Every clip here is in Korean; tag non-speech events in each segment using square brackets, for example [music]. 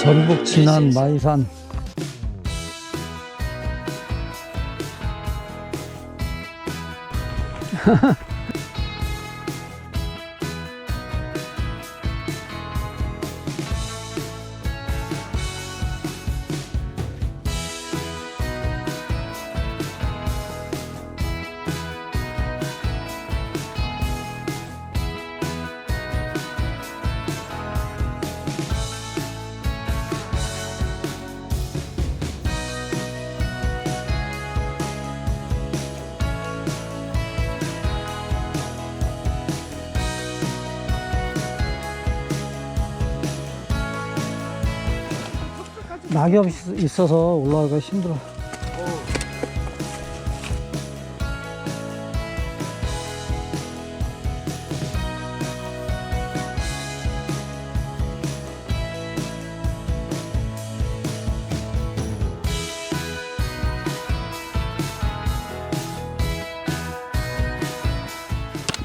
전북 진안 마이산 [laughs] 낙엽이 있- 있어서 올라가기가 힘들어.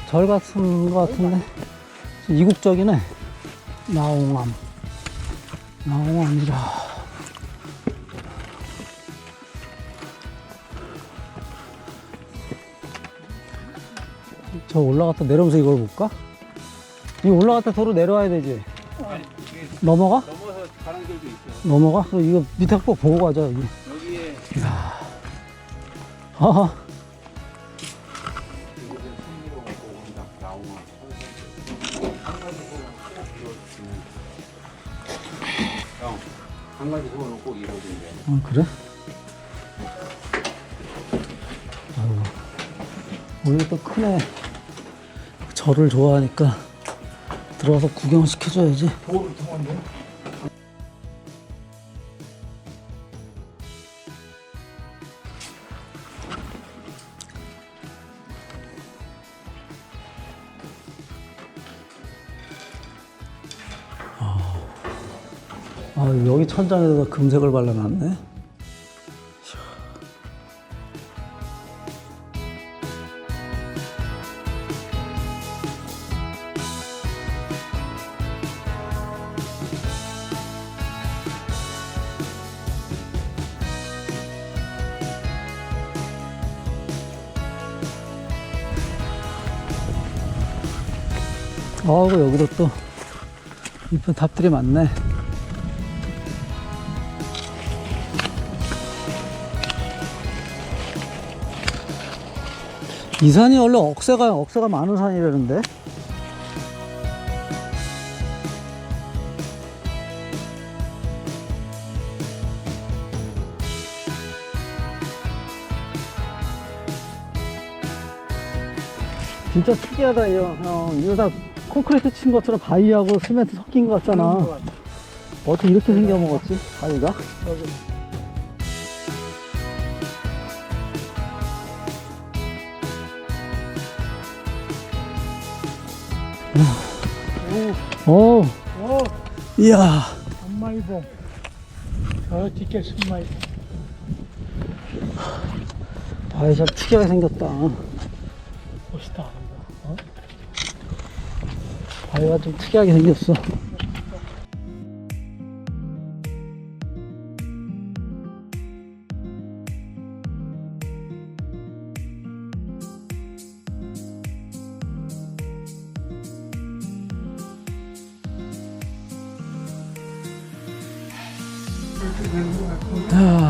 절 같은 것 같은데. 이국적이네. 나홍암. 나홍암이라 저 올라갔다 내려오면서 이걸 볼까? 이 올라갔다 도로 내려와야 되지 넘어가? 넘어서 가는 길도 있어요. 넘어가? 그럼 이거 밑에 꼭 보고 가자 여기 여기에 아하 온다. 나오마. 한 가지 소원은 꼭 이루어진대. 어, 그래? 아유, 우리 또 큰애 절을 좋아하니까 들어와서 구경시켜줘야지. 통한데? 아, 여기 천장에다가 금색을 발라놨네. 아이고, 여기도 또 이쁜 탑들이 많네. 이 산이 원래 억새가 억새가 많은 산이라는데 진짜 특이하다 이거 다 콘크리트 친 것처럼 바위하고 시멘트 섞인 것 같잖아. 어떻게 이렇게 생겨 먹었지? 바위가? 오. 오, 이야. 안마이봉. 저 뒤에 순마이봉. 바위 참 특이하게 생겼다. 멋있다. 어? 바위가 좀 특이하게 생겼어 아.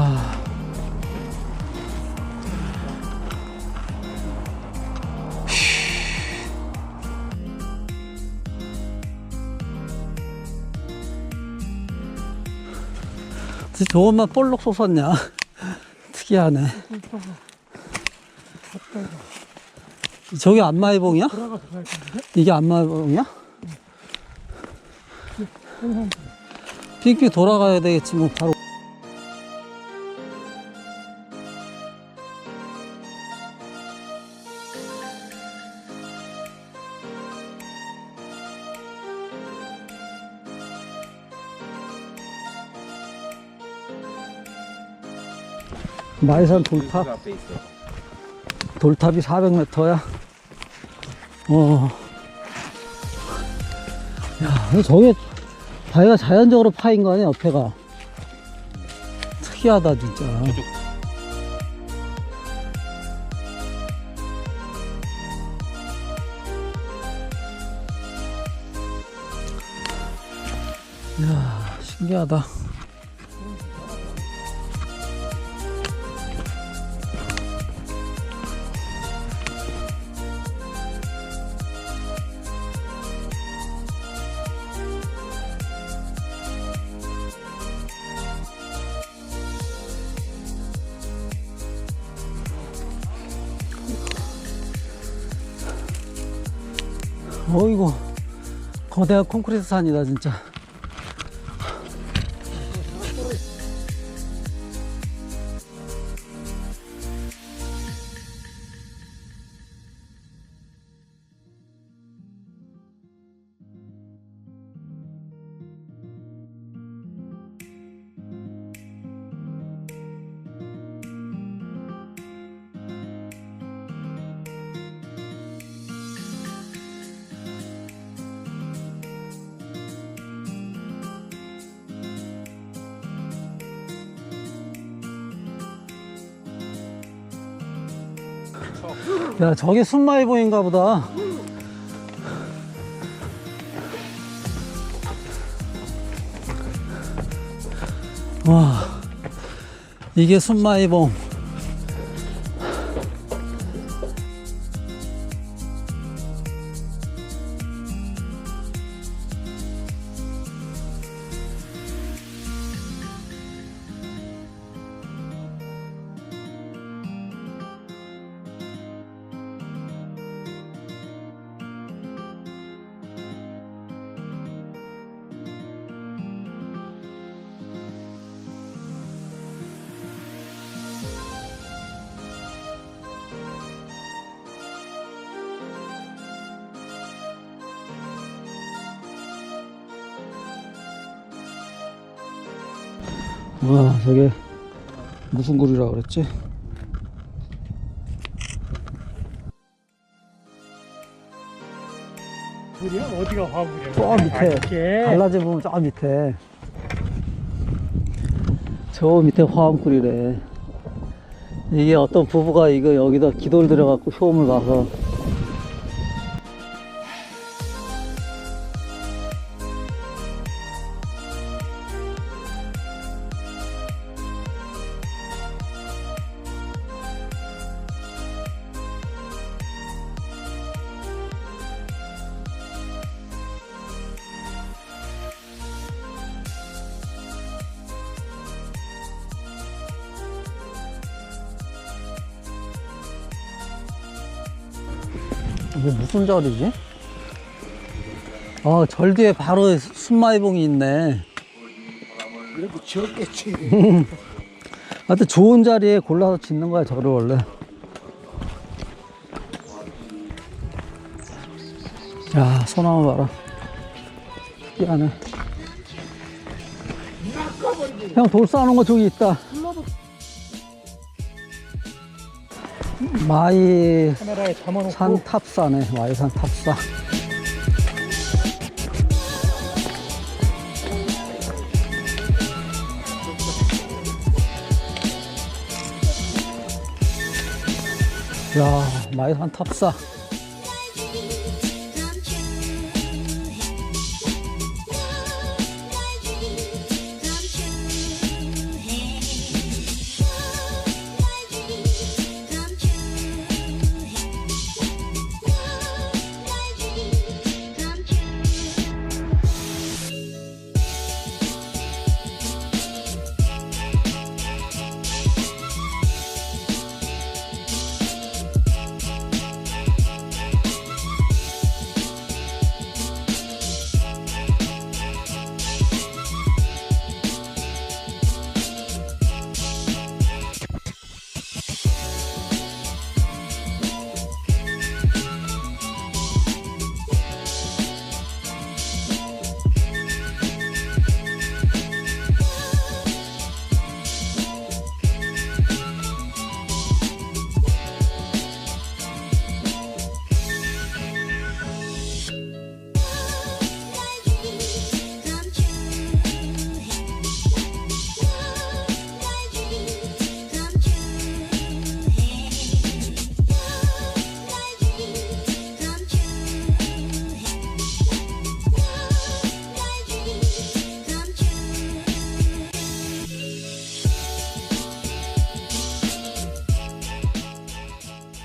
저것만 볼록 솟았냐 [laughs] 특이하네 저기 안마의봉이야? 이게 안마의봉이야? 빙빙 돌아가야 되겠지 뭐 바로 마이산 돌탑 그 앞에 있어. 돌탑이 400m야. 어. 야, 저게 바위가 자연적으로 파인 거 아니야, 옆에가. 특이하다, 진짜. 이야, 신기하다. 어이구, 거대한 콘크리트 산이다, 진짜. 야, 저게 순마이보인가 보다. 와, 이게 순마이봉. 와, 저게 무슨 굴이라 그랬지? 물이야? 어디가 화물이야? 저 밑에 아. 갈라져 보면 저 밑에 저 밑에 화암굴이래 이게 어떤 부부가 이거 여기다 기도를 들여갖고 효험을 봐서 이게 무슨 절이지? 아, 절 뒤에 바로 순마이봉이 있네. 이렇게 지었겠지. 하여튼 좋은 자리에 골라서 짓는 거야, 절을 원래. 야, 소나무 봐라. 미안해. 형, 돌 쌓아놓은 거 저기 있다. 마이 카메라에 담아놓고 산 탑사네, 마이산 탑사. 야, 마이산 탑사.